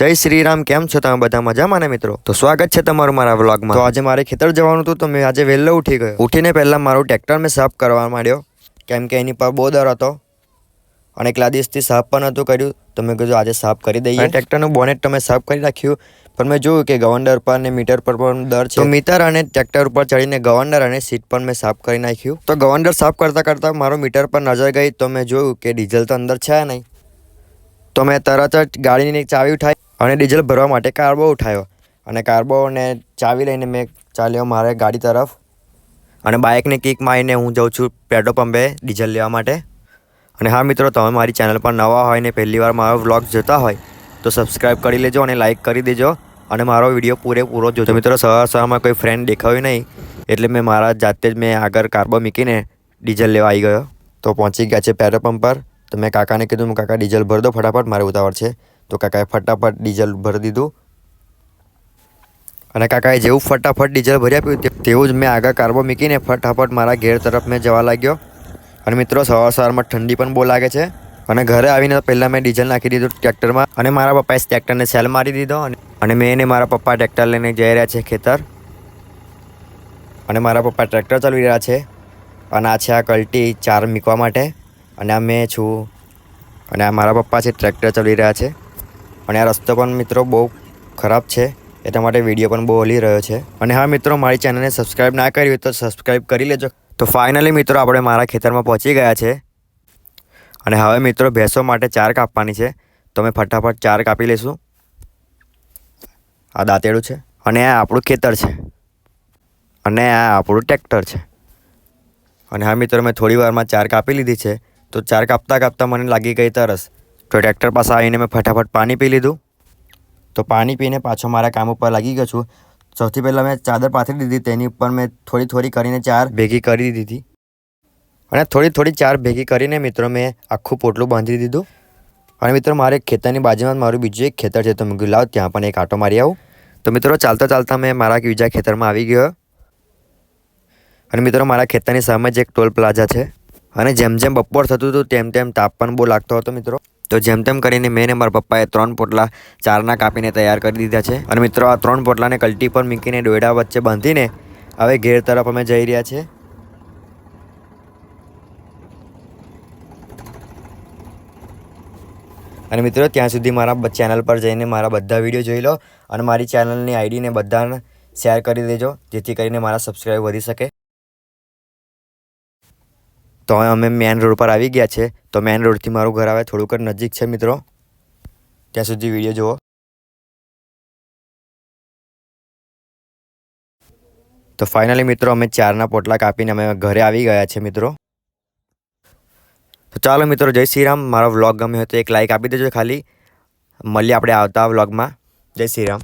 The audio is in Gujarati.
જય શ્રી રામ કેમ છો તમે બધા મજામાં ને મિત્રો? તો સ્વાગત છે તમારું મારા વ્લોગમાં. તો આજે મારે ખેતર જવાનું હતું તો મેં આજે વહેલો ઉઠી ગયો. ઉઠીને પહેલાં મારું ટ્રેક્ટર મેં સાફ કરવા માંડ્યો કેમ કે એની પર બહુ દર હતો. અને એકલા દિવસથી સાફ પણ નહોતું કર્યું તો મેં કીધું આજે સાફ કરી દઈએ. ટ્રેક્ટરનું બોનેટ તો મેં સાફ કરી રાખ્યું પણ મેં જોયું કે ગવંડર પર અને મીટર પર પણ દર છે. મીટર અને ટ્રેક્ટર ઉપર ચડીને ગવંડર અને સીટ પણ મેં સાફ કરી નાખ્યું. તો ગવંડર સાફ કરતાં કરતાં મારો મીટર પર નજર ગઈ તો મેં જોયું કે ડીઝલ તો અંદર છે નહીં. તો મેં તરત જ ગાડીની ચાવી ઉઠાવી અને ડીઝલ ભરવા માટે કાર્બો ઉઠાવ્યો અને કાર્બોને ચાવી લઈને મેં ચાલ્યો મારે ગાડી તરફ. અને બાઇકને કિક મારીને હું જાઉં છું પેટ્રોલ પંપે ડીઝલ લેવા માટે. અને હા મિત્રો, તમે મારી ચેનલ પર નવા હોય ને પહેલીવાર મારો વ્લોગ જોતા હોય, તો સબસ્ક્રાઈબ કરી લેજો અને લાઇક કરી દેજો. અને મારો વીડિયો પૂરેપૂરો જોજો. મિત્રો, સવાર સવારમાં કોઈ ફ્રેન્ડ દેખાયું નહીં, એટલે મેં મારા જાતે જ મેં આગળ કાર્બો મૂકીને ડીઝલ લેવા આવી ગયો. તો પહોંચી ગયા છે પેટ્રોલ પંપ પર. તો મેં કાકાને કીધું, કાકા, ડીઝલ ભરી દો ફટાફટ, મારે ઉતાવળ છે. તો કાકાએ ફટાફટ ડીઝલ ભરી દીધું. અને કાકાએ જેવું ફટાફટ ડીઝલ ભરી આપ્યું તેવું જ મેં આગળ કાર્બો મૂકીને ફટાફટ મારા ઘેર તરફ મેં જવા લાગ્યો. અને મિત્રો, સવાર સવારમાં ઠંડી પણ બહુ લાગે છે. અને ઘરે આવીને પહેલાં મેં ડીઝલ નાખી દીધું ટ્રેક્ટરમાં. અને મારા પપ્પાએ ટ્રેક્ટરને સેલ મારી દીધો. અને મેં એને મારા પપ્પા ટ્રેક્ટર લઈને જઈ રહ્યા છે ખેતર. અને મારા પપ્પા ટ્રેક્ટર ચલાવી રહ્યા છે. અને આ છે આ કલ્ટી ચાર મૂકવા માટે. અને આ મેં છું. અને આ મારા પપ્પા છે, ટ્રેક્ટર ચલાવી રહ્યા છે. અને આ રસ્તો પણ મિત્રો બહુ ખરાબ છે. એટલા માટે વીડિયો પણ બહુ હલી રહ્યો છે. અને હા મિત્રો, મારી ચેનલને સબસ્ક્રાઈબ ના કરી હોય તો સબસ્ક્રાઈબ કરી લેજો. તો ફાઇનલી મિત્રો, આપણે મારા ખેતરમાં પહોંચી ગયા છે. અને હવે મિત્રો, ભેંસો માટે ચાર કાપવાની છે. તો અમે ફટાફટ ચાર કાપી લઈશું. આ દાંતેડું છે. અને આ આપણું ખેતર છે. અને આ આપણું ટ્રેક્ટર છે. અને હા મિત્રો, મેં થોડી વારમાં ચાર કાપી લીધી છે. તો ચાર કાપતા કાપતા મને લાગી ગઈ તરસ. તો ટ્રેક્ટર પાસે આવીને મેં ફટાફટ પાણી પી લીધું. તો પાણી પીને પાછો મારા કામ ઉપર લાગી ગયો છું. સૌથી પહેલાં મેં ચાદર પાથરી દીધી, તેની ઉપર મેં થોડી થોડી કરીને ચાર ભેગી કરી દીધી. અને થોડી થોડી ચાર ભેગી કરીને મિત્રો મેં આખું પોટલું બાંધી દીધું. અને મિત્રો મારે ખેતરની બાજુમાં મારું બીજું એક ખેતર છે, તો મેં લાવ, ત્યાં પણ એક આટો મારી આવું. તો મિત્રો ચાલતા ચાલતા મેં મારા બીજા ખેતરમાં આવી ગયો. અને મિત્રો મારા ખેતરની સામે જ એક ટોલ પ્લાઝા છે. અને જેમ જેમ બપોર થતું હતું, તેમ તેમ તાપ પણ બહુ લાગતો હતો મિત્રો. તો જેમ તેમ કરીને મેં ને મારા પપ્પાએ ત્રણ પોટલા ચારના કાપીને તૈયાર કરી દીધા છે. અને મિત્રો, આ ત્રણ પોટલાને કલ્ટી પર મૂકીને ડોયડા વચ્ચે બાંધીને હવે ઘેર તરફ અમે જઈ રહ્યા છીએ અને મિત્રો, ત્યાં સુધી મારા ચેનલ પર જઈને મારા બધા વીડિયો જોઈ લો અને મારી ચેનલની આઈડીને બધાને શેર કરી દેજો, જેથી કરીને મારા સબસ્ક્રાઈબ વધી શકે. તો હવે અમે મેન રોડ પર આવી ગયા છે. તો મેન રોડથી મારું ઘર આવે થોડુંક જ નજીક છે મિત્રો. ત્યાં સુધી વીડિયો જુઓ. તો ફાઇનલી મિત્રો અમે ચારના પોટલા કાપીને અમે ઘરે આવી ગયા છે મિત્રો. તો ચાલો મિત્રો, જય શ્રી રામ. મારો વ્લોગ ગમ્યો હોય તો એક લાઈક આપી દેજો ખાલી. મળીએ આપણે આવતા વ્લોગમાં જય શ્રી રામ.